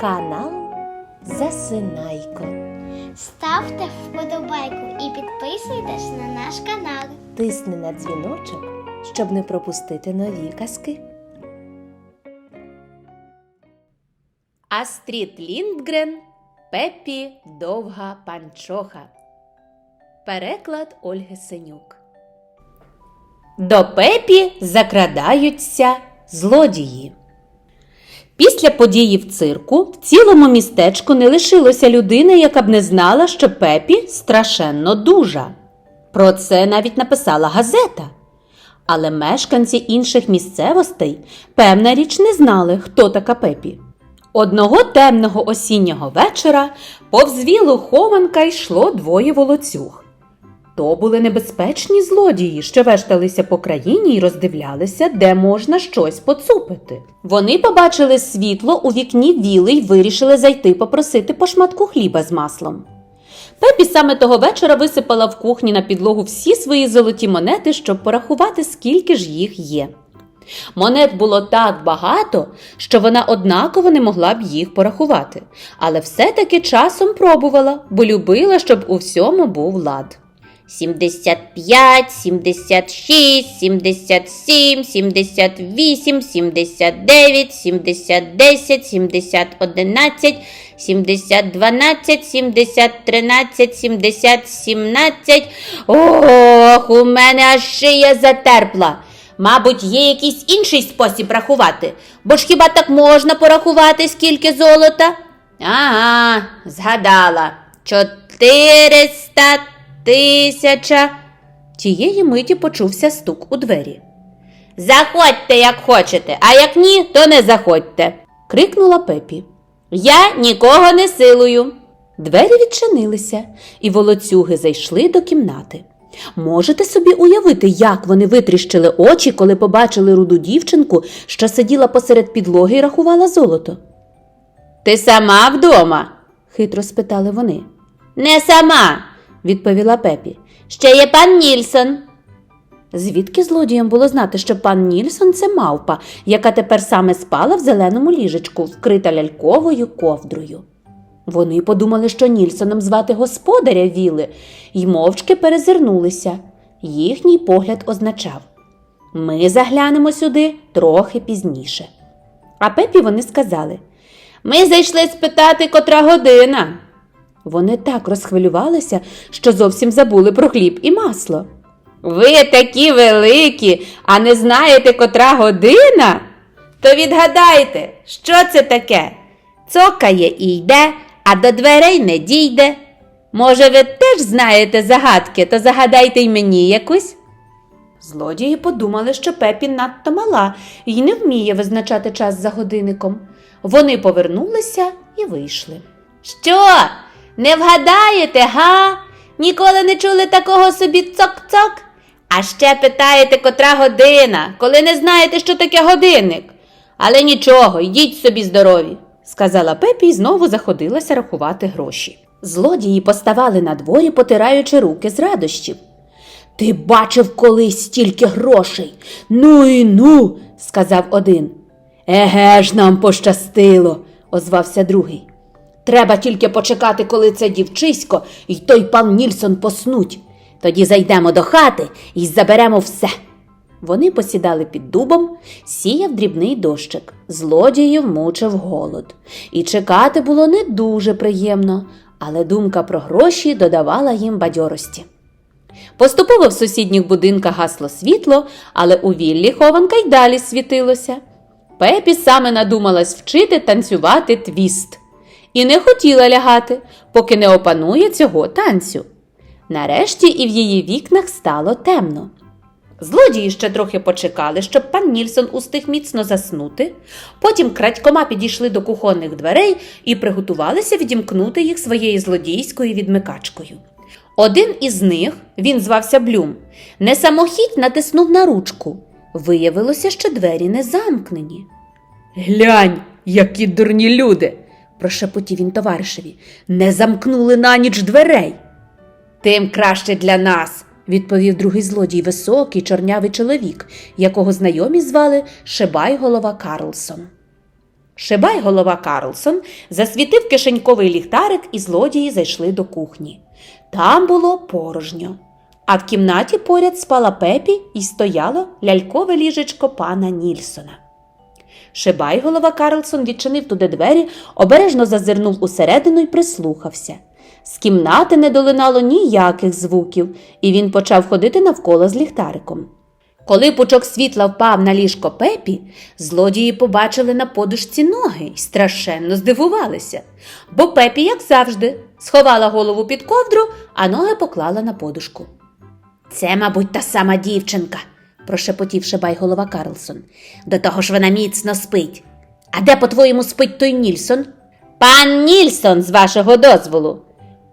канал Засинайко. Ставте вподобайку і підписуйтесь на наш канал. Тисни на дзвіночок, щоб не пропустити нові казки. Астрід Ліндгрен Пеппі Довга Панчоха. Переклад Ольги Синюк. До Пепі закрадаються злодії. Після події в цирку в цілому містечку не лишилося людини, яка б не знала, що Пепі страшенно дужа. Про це навіть написала газета. Але мешканці інших місцевостей, певна річ, не знали, хто така Пепі. Одного темного осіннього вечора повз вілу хованка йшло двоє волоцюг. То були небезпечні злодії, що вешталися по країні і роздивлялися, де можна щось поцупити. Вони побачили світло у вікні віли й вирішили зайти попросити по шматку хліба з маслом. Пепі саме того вечора висипала в кухні на підлогу всі свої золоті монети, щоб порахувати, скільки ж їх є. Монет було так багато, що вона однаково не могла б їх порахувати, але все-таки часом пробувала, бо любила, щоб у всьому був лад. 75, 76, 77, 78, 79, 70, 10, 70, 11, 70, 12, 70, 13, 70, 17. Ох, у мене аж шия затерпла. Мабуть, є якийсь інший спосіб рахувати, бо ж хіба так можна порахувати, скільки золота? Ага, згадала. Чотириста тисяча. Тієї миті почувся стук у двері. Заходьте, як хочете, а як ні, то не заходьте, крикнула Пепі. Я нікого не силую. Двері відчинилися, і волоцюги зайшли до кімнати. Можете собі уявити, як вони витріщили очі, коли побачили руду дівчинку, що сиділа посеред підлоги і рахувала золото. Ти сама вдома? хитро спитали вони. Не сама, відповіла Пепі. Ще є пан Нільсон. Звідки злодіям було знати, що пан Нільсон це мавпа, яка тепер саме спала в зеленому ліжечку, вкрита ляльковою ковдрою. Вони подумали, що Нільсоном звати господаря віли, й мовчки перезирнулися. Їхній погляд означав Ми заглянемо сюди трохи пізніше. А Пепі вони сказали Ми зайшли спитати, котра година. Вони так розхвилювалися, що зовсім забули про хліб і масло. Ви такі великі, а не знаєте, котра година? То відгадайте, що це таке? Цокає і йде, а до дверей не дійде. Може, ви теж знаєте загадки, то загадайте й мені якусь. Злодії подумали, що Пепі надто мала і не вміє визначати час за годинником. Вони повернулися і вийшли. Що? Не вгадаєте, га? Ніколи не чули такого собі цок-цок? А ще питаєте, котра година, коли не знаєте, що таке годинник. Але нічого, йдіть собі здорові, сказала Пепі і знову заходилася рахувати гроші. Злодії поставали на дворі, потираючи руки з радощів. Ти бачив колись стільки грошей? Ну і ну, сказав один. Еге ж нам пощастило, озвався другий. Треба тільки почекати, коли це дівчисько і той пан Нільсон поснуть. Тоді зайдемо до хати і заберемо все. Вони посідали під дубом, сіяв дрібний дощик, злодіїв мучив голод. І чекати було не дуже приємно, але думка про гроші додавала їм бадьорості. Поступово в сусідніх будинках гасло світло, але у віллі хованка й далі світилося. Пепі саме надумалась вчити танцювати твіст і не хотіла лягати, поки не опанує цього танцю. Нарешті і в її вікнах стало темно. Злодії ще трохи почекали, щоб пан Нільсон устиг міцно заснути, потім крадькома підійшли до кухонних дверей і приготувалися відімкнути їх своєю злодійською відмикачкою. Один із них, він звався Блюм, не самохідь натиснув на ручку. Виявилося, що двері не замкнені. Глянь, які дурні люди, прошепотів він товаришеві, не замкнули на ніч дверей. Тим краще для нас, відповів другий злодій, високий, чорнявий чоловік, якого знайомі звали Шибайголова Карлсон. Шибай голова Карлсон засвітив кишеньковий ліхтарик, і злодії зайшли до кухні. Там було порожньо. А в кімнаті поряд спала Пепі і стояло лялькове ліжечко пана Нільсона. Шибай голова Карлсон відчинив туди двері, обережно зазирнув усередину і прислухався. З кімнати не долинало ніяких звуків, і він почав ходити навколо з ліхтариком. Коли пучок світла впав на ліжко Пепі, злодії побачили на подушці ноги і страшенно здивувалися, бо Пепі, як завжди, сховала голову під ковдру, а ноги поклала на подушку. Це, мабуть, та сама дівчинка, прошепотів Шибай голова Карлсон. До того ж вона міцно спить. А де, по-твоєму, спить той Нільсон? Пан Нільсон, з вашого дозволу.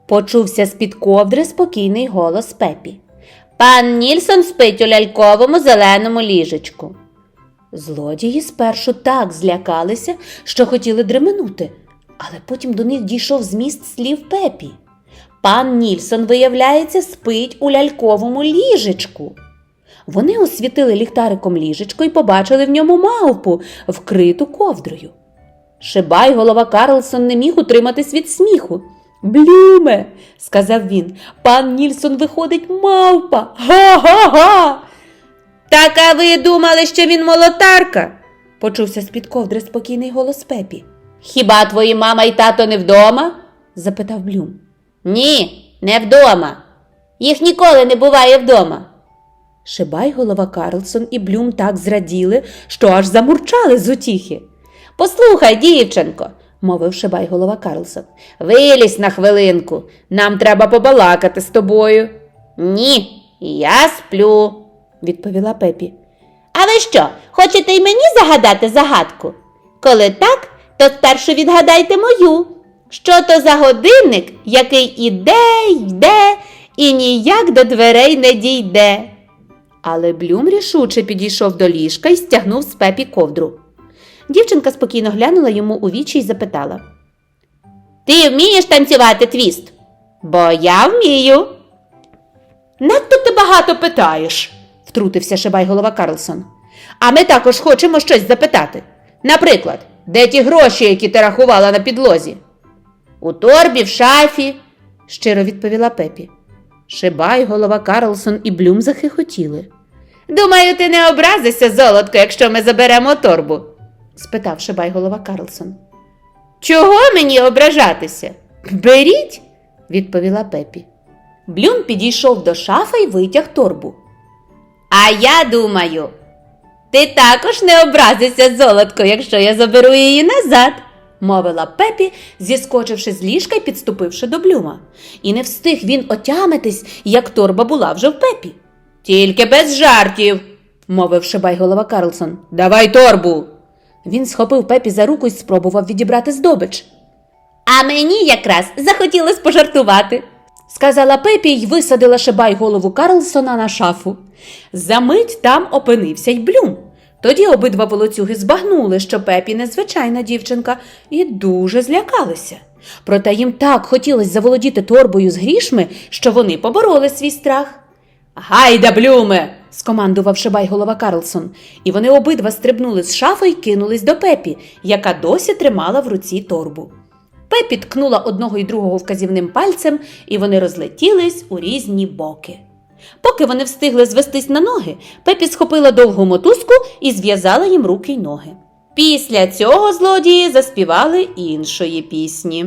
Почувся з-під ковдри спокійний голос Пепі. Пан Нільсон спить у ляльковому зеленому ліжечку. Злодії спершу так злякалися, що хотіли дременути, але потім до них дійшов зміст слів Пепі. Пан Нільсон, виявляється, спить у ляльковому ліжечку. Вони освітили ліхтариком ліжечко і побачили в ньому мавпу, вкриту ковдрою. Шибай голова Карлсон не міг утриматись від сміху. Блюме, сказав він, пан Нільсон виходить мавпа. Га-га-га. Так а ви думали, що він молотарка? почувся з-під ковдри спокійний голос Пепі. Хіба твої мама і тато не вдома? запитав Блюм. Ні, не вдома. Їх ніколи не буває вдома. Шибай голова Карлсон і Блюм так зраділи, що аж замурчали з утіхи. Послухай, дівчинко, мовив Шибай голова Карлсон, вилізь на хвилинку. Нам треба побалакати з тобою. Ні, я сплю, відповіла Пепі. А ви що, хочете й мені загадати загадку? Коли так, то спершу відгадайте мою. Що то за годинник, який іде, йде і ніяк до дверей не дійде. Але Блюм рішуче підійшов до ліжка і стягнув з пепі ковдру. Дівчинка спокійно глянула йому у вічі і запитала: Ти вмієш танцювати твіст? Бо я вмію. Надто ти багато питаєш, втрутився Шибай голова Карлсон. А ми також хочемо щось запитати. Наприклад, де ті гроші, які ти рахувала на підлозі? У торбі, в шафі, щиро відповіла Пепі. Шибай, голова Карлсон і Блюм захихотіли. Думаю, ти не образишся, золотко, якщо ми заберемо торбу? спитав Шибай голова Карлсон. Чого мені ображатися? Беріть, відповіла Пепі. Блюм підійшов до шафи і витяг торбу. А я думаю, ти також не образишся, золотко, якщо я заберу її назад, мовила Пепі, зіскочивши з ліжка і підступивши до блюма. І не встиг він отямитись, як торба була вже в пепі. Тільки без жартів, мовив шибай голова Карлсон. Давай торбу. Він схопив пепі за руку і спробував відібрати здобич. А мені якраз захотілось пожартувати, сказала Пепі й висадила шибай голову Карлсона на шафу. Замить там опинився й блюм. Тоді обидва волоцюги збагнули, що Пепі незвичайна дівчинка, і дуже злякалися. Проте їм так хотілося заволодіти торбою з грішми, що вони побороли свій страх. Гайда, блюме! скомандував шибай голова Карлсон, і вони обидва стрибнули з шафи й кинулись до Пепі, яка досі тримала в руці торбу. Пепі ткнула одного й другого вказівним пальцем, і вони розлетілись у різні боки. Поки вони встигли звестись на ноги, Пепі схопила довгу мотузку і зв'язала їм руки й ноги. Після цього злодії заспівали іншої пісні.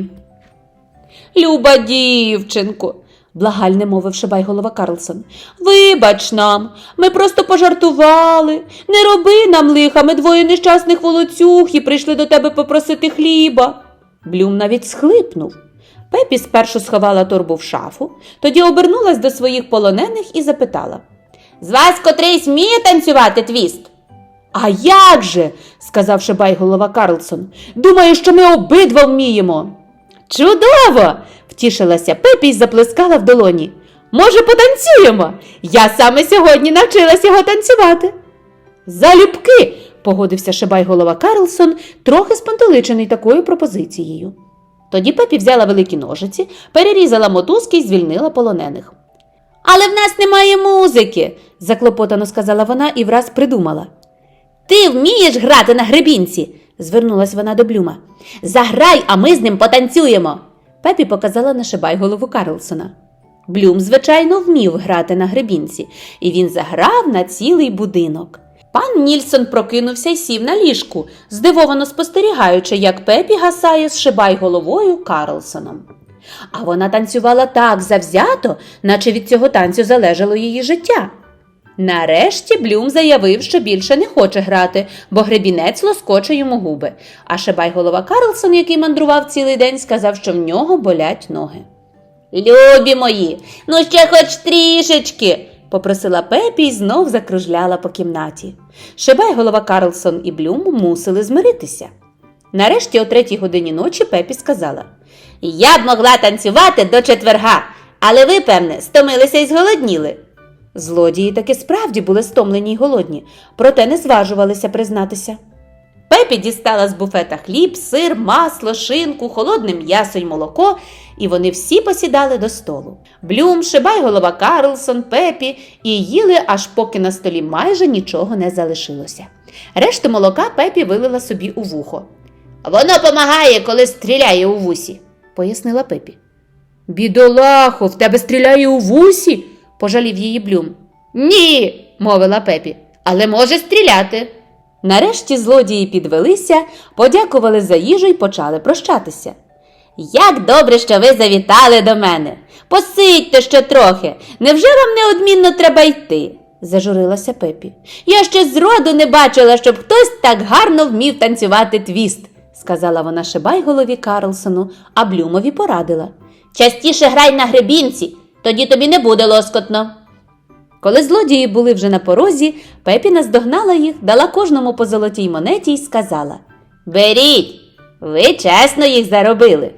Люба дівчинко, благальне мовив шибай голова Карлсон. Вибач нам, ми просто пожартували. Не роби нам лиха, ми двоє нещасних волоцюг і прийшли до тебе попросити хліба. Блюм навіть схлипнув. Пепі спершу сховала торбу в шафу, тоді обернулась до своїх полонених і запитала З вас котрийсь вміє танцювати твіст? А як же? сказав шибай голова Карлсон. Думаю, що ми обидва вміємо. Чудово! втішилася Пепі й заплескала в долоні. Може, потанцюємо? Я саме сьогодні навчилась його танцювати. Залюбки, погодився шибай голова Карлсон, трохи спантеличений такою пропозицією. Тоді Пепі взяла великі ножиці, перерізала мотузки і звільнила полонених. Але в нас немає музики, заклопотано сказала вона і враз придумала. Ти вмієш грати на гребінці? звернулась вона до Блюма. Заграй, а ми з ним потанцюємо. Пепі показала на шибай голову Карлсона. Блюм, звичайно, вмів грати на гребінці, і він заграв на цілий будинок. Пан Нільсон прокинувся й сів на ліжку, здивовано спостерігаючи, як Пепі гасає шибай головою Карлсоном. А вона танцювала так завзято, наче від цього танцю залежало її життя. Нарешті Блюм заявив, що більше не хоче грати, бо гребінець лоскоче йому губи. А шибай голова Карлсон, який мандрував цілий день, сказав, що в нього болять ноги. Любі мої, ну ще хоч трішечки, попросила Пепі і знов закружляла по кімнаті. Шибай голова Карлсон і Блюм мусили змиритися. Нарешті, о третій годині ночі, Пепі сказала: Я б могла танцювати до четверга, але ви, певне, стомилися і зголодніли. Злодії таки справді були стомлені й голодні, проте не зважувалися признатися. Пепі дістала з буфета хліб, сир, масло, шинку, холодне м'ясо й молоко, і вони всі посідали до столу. Блюм, Шибай, голова Карлсон, Пепі і їли, аж поки на столі майже нічого не залишилося. Решту молока Пепі вилила собі у вухо. Воно помагає, коли стріляє у вусі, пояснила Пепі. Бідолахо, в тебе стріляє у вусі? пожалів її Блюм. Ні, мовила Пепі, але може стріляти. Нарешті злодії підвелися, подякували за їжу і почали прощатися. Як добре, що ви завітали до мене. Посидьте ще трохи. Невже вам неодмінно треба йти? зажурилася Пепі. Я ще зроду не бачила, щоб хтось так гарно вмів танцювати твіст, сказала вона шибай голові Карлсону, а Блюмові порадила. Частіше грай на гребінці, тоді тобі не буде лоскотно. Коли злодії були вже на порозі, Пепі наздогнала їх, дала кожному по золотій монеті й сказала Беріть, ви чесно їх заробили.